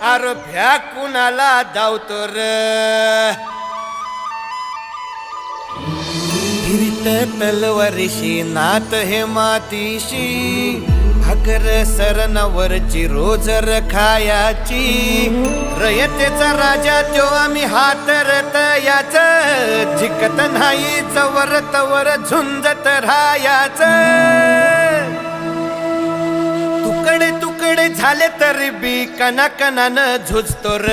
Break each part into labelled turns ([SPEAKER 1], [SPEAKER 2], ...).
[SPEAKER 1] अरभ्या कुणाला धावतो र? तलवारीशी नात हे मातीशी भाकर सरनावरची रोजर रखायाची. रयतेचा राजा तो आम्ही हातरत याच जिकत नाही चवर तवर झुंजत राहायचं. झाले तरी बी कना कनानं झुजतो र.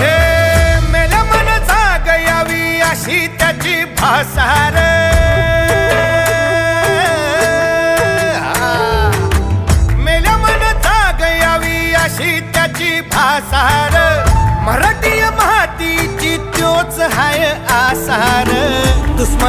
[SPEAKER 1] हे मेल्या मन जाग यावी अशी त्याची भासार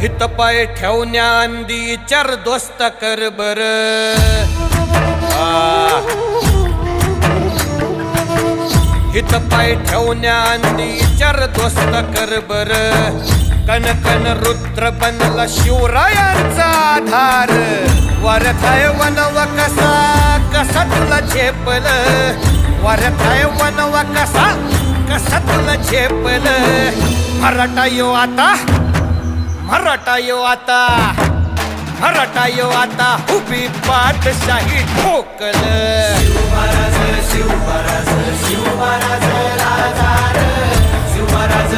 [SPEAKER 1] हितपाय पाय ठेवण्या अंदी चर दोस्त कर बर. हित पाय ठेवण्या अंदी चर दोस्त कर बर. कन कन रुद्र बनला शिवरायांचा आधार. वरथाय वनव कसा कसा तुला झेपल? वरथाय वनव कसा कसा तुला झेपल? मराठा यो आता मराठा यो आता. रटायो आता उभी पाठशाही ठोकल.
[SPEAKER 2] शिवराज शिवराज शिवराज राजा शिवराज